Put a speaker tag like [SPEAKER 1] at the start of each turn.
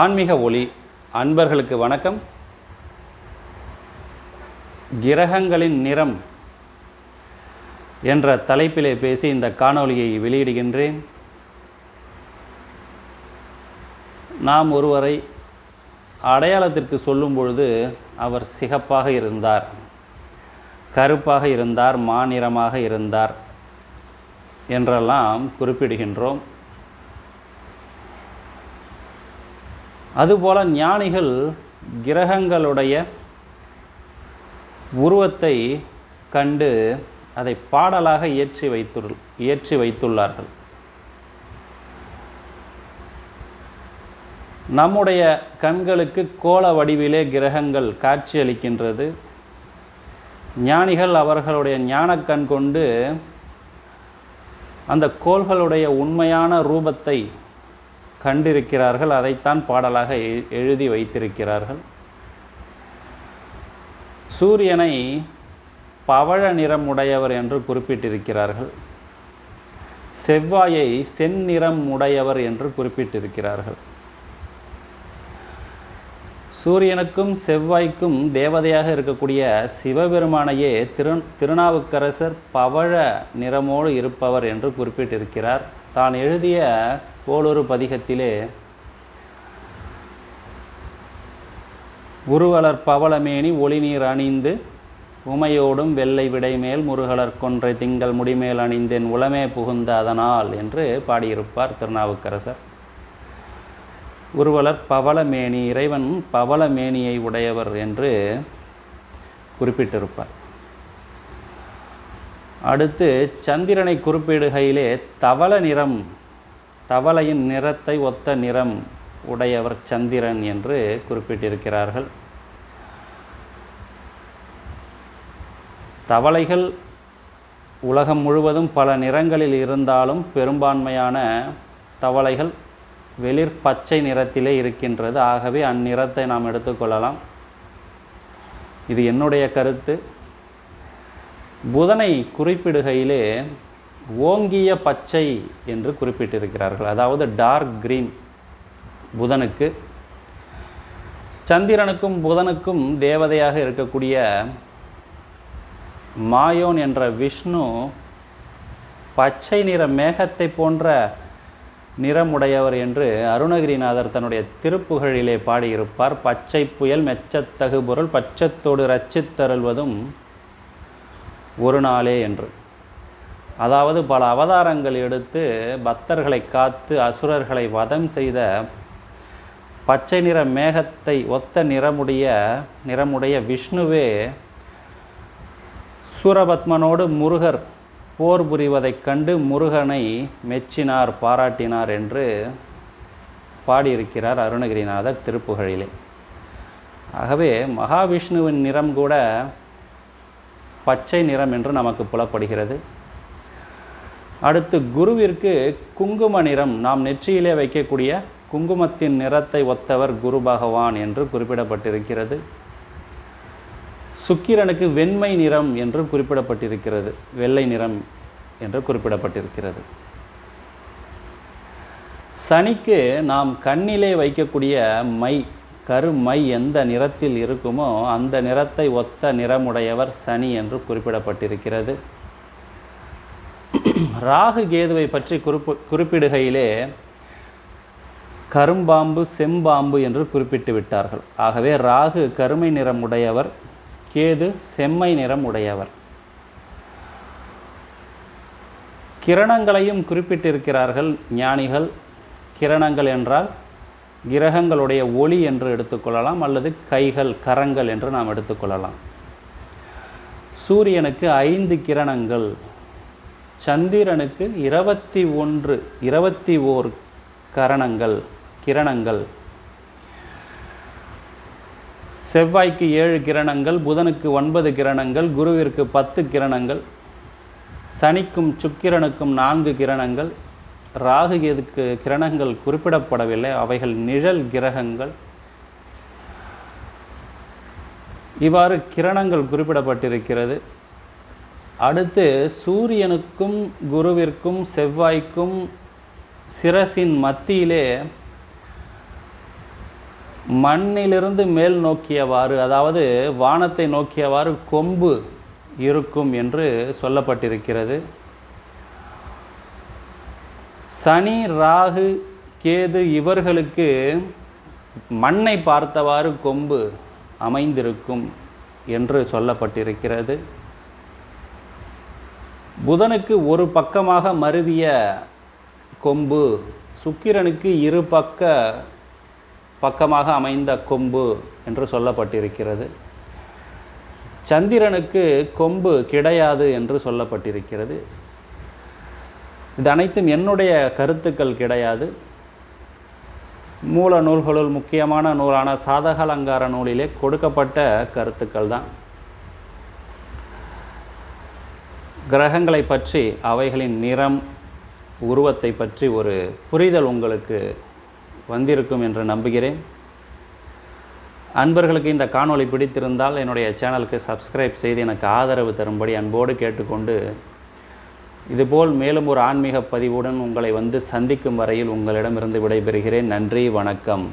[SPEAKER 1] ஆன்மீக ஒளி. அன்பர்களுக்கு வணக்கம். கிரகங்களின் நிறம் என்ற தலைப்பிலே பேசி இந்த காணொளியை வெளியிடுகின்றேன். நாம் ஒருவரை அடையாளத்திற்கு சொல்லும் பொழுது அவர் சிகப்பாக இருந்தார் கருப்பாக இருந்தார் மாநிறமாக இருந்தார் என்றெல்லாம் குறிப்பிடுகின்றோம். அதுபோல ஞானிகள் கிரகங்களுடைய உருவத்தை கண்டு அதை பாடலாக இயற்றி வைத்துள் இயற்றி வைத்துள்ளார்கள். நம்முடைய கண்களுக்கு கோள வடிவிலே கிரகங்கள் காட்சியளிக்கின்றது. ஞானிகள் அவர்களுடைய ஞானக்கண் கொண்டு அந்த கோள்களுடைய உண்மையான ரூபத்தை கண்டிருக்கிறார்கள் அதைத்தான் பாடலாக எழுதி வைத்திருக்கிறார்கள். சூரியனை பவழ நிறம் உடையவர் என்று குறிப்பிட்டிருக்கிறார்கள். செவ்வாயை செந்நிறம் உடையவர் என்று குறிப்பிட்டிருக்கிறார்கள். சூரியனுக்கும் செவ்வாய்க்கும் தேவதையாக இருக்கக்கூடிய சிவபெருமானையே திரு திருநாவுக்கரசர் பவழ நிறமோடு இருப்பவர் என்று குறிப்பிட்டிருக்கிறார். தான் எழுதிய போலொரு பதிகத்திலே உருவலர் பவளமேனி ஒளிநீர் அணிந்து உமையோடும் வெள்ளை விடைமேல் முருகலர் கொன்றை திங்கள் முடிமேல் அணிந்தேன் உளமே புகுந்த அதனால் என்று பாடியிருப்பார் திருநாவுக்கரசர். உருவலர் பவளமேனி இறைவன் பவளமேனியை உடையவர் என்று குறிப்பிட்டிருப்பார். அடுத்து சந்திரனை குறிப்பிடுகையிலே தவள நிறம் தவளையின் நிறத்தை ஒத்த நிறம் உடையவர் சந்திரன் என்று குறிப்பிட்டிருக்கிறார்கள். தவளைகள் உலகம் முழுவதும் பல நிறங்களில் இருந்தாலும் பெரும்பான்மையான தவளைகள் வெளிர் பச்சை நிறத்திலே இருக்கின்றது. ஆகவே அந்நிறத்தை நாம் எடுத்துக்கொள்ளலாம் இது என்னுடைய கருத்து. புதனை குறிப்பிடுகையிலே ஓங்கிய பச்சை என்று குறிப்பிட்டிருக்கிறார்கள். அதாவது டார்க் கிரீன் புதனுக்கு. சந்திரனுக்கும் புதனுக்கும் தேவதையாக இருக்கக்கூடிய மாயோன் என்ற விஷ்ணு பச்சை நிற மேகத்தை போன்ற நிறமுடையவர் என்று அருணகிரிநாதர் தன்னுடைய திருப்புகழிலே பாடியிருப்பார். பச்சை புயல் மெச்சத்தகு பொருள் பச்சத்தோடு ரச்சித்தருள்வதும் ஒரு நாளே என்று. அதாவது பல அவதாரங்கள் எடுத்து பக்தர்களை காத்து அசுரர்களை வதம் செய்த பச்சை நிற மேகத்தை ஒத்த நிறமுடைய நிறமுடைய விஷ்ணுவே சூரபத்மனோடு முருகர் போர் புரிவதைக் கண்டு முருகனை மெச்சினார் பாராட்டினார் என்று பாடியிருக்கிறார் அருணகிரிநாதர் திருப்புகழிலே. ஆகவே மகாவிஷ்ணுவின் நிறம் கூட பச்சை நிறம் என்று நமக்கு புலப்படுகிறது. அடுத்து குருவிற்கு குங்கும நிறம். நாம் நெற்றியிலே வைக்கக்கூடிய குங்குமத்தின் நிறத்தை ஒத்தவர் குரு பகவான் என்று குறிப்பிடப்பட்டிருக்கிறது. சுக்கிரனுக்கு வெண்மை நிறம் என்று குறிப்பிடப்பட்டிருக்கிறது. வெள்ளை நிறம் என்று குறிப்பிடப்பட்டிருக்கிறது. சனிக்கு நாம் கண்ணிலே வைக்கக்கூடிய மை கருமை எந்த நிறத்தில் இருக்குமோ அந்த நிறத்தை ஒத்த நிறமுடையவர் சனி என்று குறிப்பிடப்பட்டிருக்கிறது. ராகு கேதுவை பற்றி குறிப்பு குறிப்பிடுகையிலே கரும்பாம்பு செம்பாம்பு என்று குறிப்பிட்டு விட்டார்கள். ஆகவே ராகு கருமை நிறம் உடையவர் கேது செம்மை நிறம் உடையவர். கிரணங்களையும் குறிப்பிட்டிருக்கிறார்கள் ஞானிகள். கிரணங்கள் என்றால் கிரகங்களுடைய ஒளி என்று எடுத்துக்கொள்ளலாம் அல்லது கைகள் கரங்கள் என்று நாம் எடுத்துக்கொள்ளலாம். சூரியனுக்கு ஐந்து கிரணங்கள். சந்திரனுக்கு இருபத்தி ஒன்று இருபத்தி ஓர் கரணங்கள் கிரணங்கள். செவ்வாய்க்கு ஏழு கிரணங்கள் புதனுக்கு ஒன்பது கிரணங்கள் குருவிற்கு பத்து கிரணங்கள் சனிக்கும் சுக்கிரனுக்கும் நான்கு கிரணங்கள் ராகு எதுக்கு கிரணங்கள் குறிப்பிடப்படவில்லை அவைகள் நிழல் கிரகங்கள். இவ்வாறு கிரணங்கள் குறிப்பிடப்பட்டிருக்கிறது. அடுத்து சூரியனுக்கும் குருவிற்கும் செவ்வாய்க்கும் சிரசின் மத்தியிலே மண்ணிலிருந்து மேல் நோக்கியவாறு அதாவது வானத்தை நோக்கியவாறு கொம்பு இருக்கும் என்று சொல்லப்பட்டிருக்கிறது. சனி ராகு கேது இவர்களுக்கு மண்ணை பார்த்தவாறு கொம்பு அமைந்திருக்கும் என்று சொல்லப்பட்டிருக்கிறது. புதனுக்கு ஒரு பக்கமாக மருவிய கொம்பு சுக்கிரனுக்கு இரு பக்க பக்கமாக அமைந்த கொம்பு என்று சொல்லப்பட்டிருக்கிறது. சந்திரனுக்கு கொம்பு கிடையாது என்று சொல்லப்பட்டிருக்கிறது. இது அனைத்தும் என்னுடைய கருத்துக்கள் கிடையாது. மூல நூல்களுள் முக்கியமான நூலான சாதகாலங்கார நூலிலே கொடுக்கப்பட்ட கருத்துக்கள் தான். கிரகங்களை பற்றி அவைகளின் நிறம் உருவத்தை பற்றி ஒரு புரிதல் உங்களுக்கு வந்திருக்கும் என்று நம்புகிறேன். அன்பர்களுக்கு இந்த காணொளி பிடித்திருந்தால் என்னுடைய சேனலுக்கு சப்ஸ்கிரைப் செய்து எனக்கு ஆதரவு தரும்படி அன்போடு கேட்டுக்கொண்டு இதுபோல் மேலும் ஒரு ஆன்மீக பதிவுடன் உங்களை வந்து சந்திக்கும் வரையில் உங்களிடமிருந்து விடைபெறுகிறேன். நன்றி வணக்கம்.